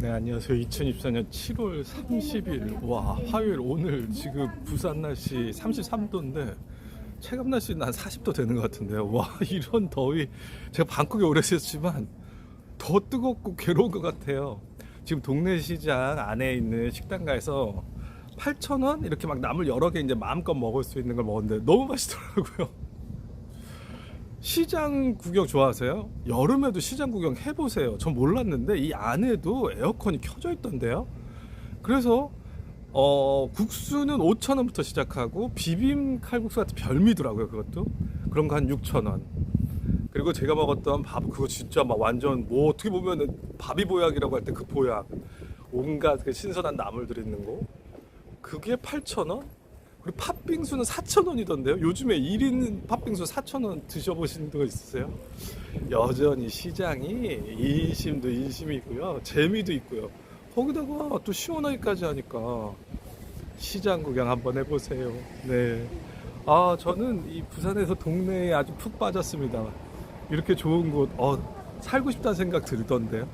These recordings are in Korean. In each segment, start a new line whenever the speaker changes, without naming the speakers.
네 안녕하세요. 2024년 7월 30일. 와 화요일 오늘 지금 부산 날씨 33도인데 체감 날씨는 한 40도 되는 것 같은데요. 와 이런 더위. 제가 방콕에 오래 있었지만 더 뜨겁고 괴로운 것 같아요. 지금 동네 시장 안에 있는 식당가에서 8,000원? 이렇게 막 나물 여러 개 이제 마음껏 먹을 수 있는 걸 먹었는데 너무 맛있더라고요 시장 구경 좋아하세요? 여름에도 시장 구경 해보세요. 전 몰랐는데 이 안에도 에어컨이 켜져 있던데요. 그래서 어, 국수는 5,000원부터 시작하고 비빔 칼국수 같은 별미더라고요. 그것도 그런 거 한 6,000원. 그리고 제가 먹었던 밥 그거 진짜 막 완전 뭐 어떻게 보면은 밥이 보약이라고 할 때 그 보약 온갖 그 신선한 나물들 있는 거 그게 8,000원? 그리고 팥빙수는 4,000원이던데요. 요즘에 1인 팥빙수 4,000원 드셔보신 적 있으세요? 여전히 시장이 인심도 인심이고요. 재미도 있고요. 거기다가 또 시원하기까지 하니까 시장 구경 한번 해보세요. 네. 아, 저는 이 부산에서 동네에 아주 푹 빠졌습니다. 이렇게 좋은 곳, 어, 살고 싶다는 생각 들던데요.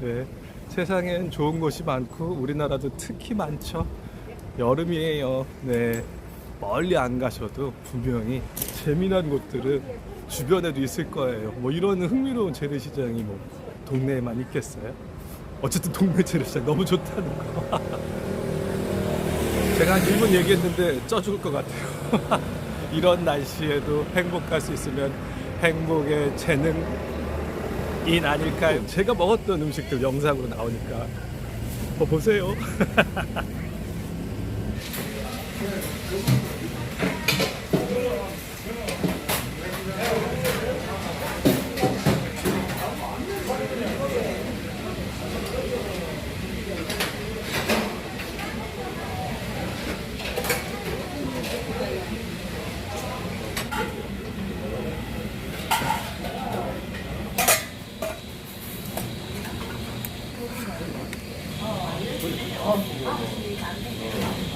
네. 세상엔 좋은 곳이 많고 우리나라도 특히 많죠. 여름이에요. 네. 멀리 안 가셔도 분명히 재미난 곳들은 주변에도 있을 거예요. 뭐 이런 흥미로운 재래시장이 뭐 동네에만 있겠어요? 어쨌든 동네 재래시장 너무 좋다는 거. 제가 한 1분 얘기했는데 쪄 죽을 것 같아요. 이런 날씨에도 행복할 수 있으면 행복의 재능인 아닐까요? 제가 먹었던 음식들 영상으로 나오니까 뭐 보세요. 아.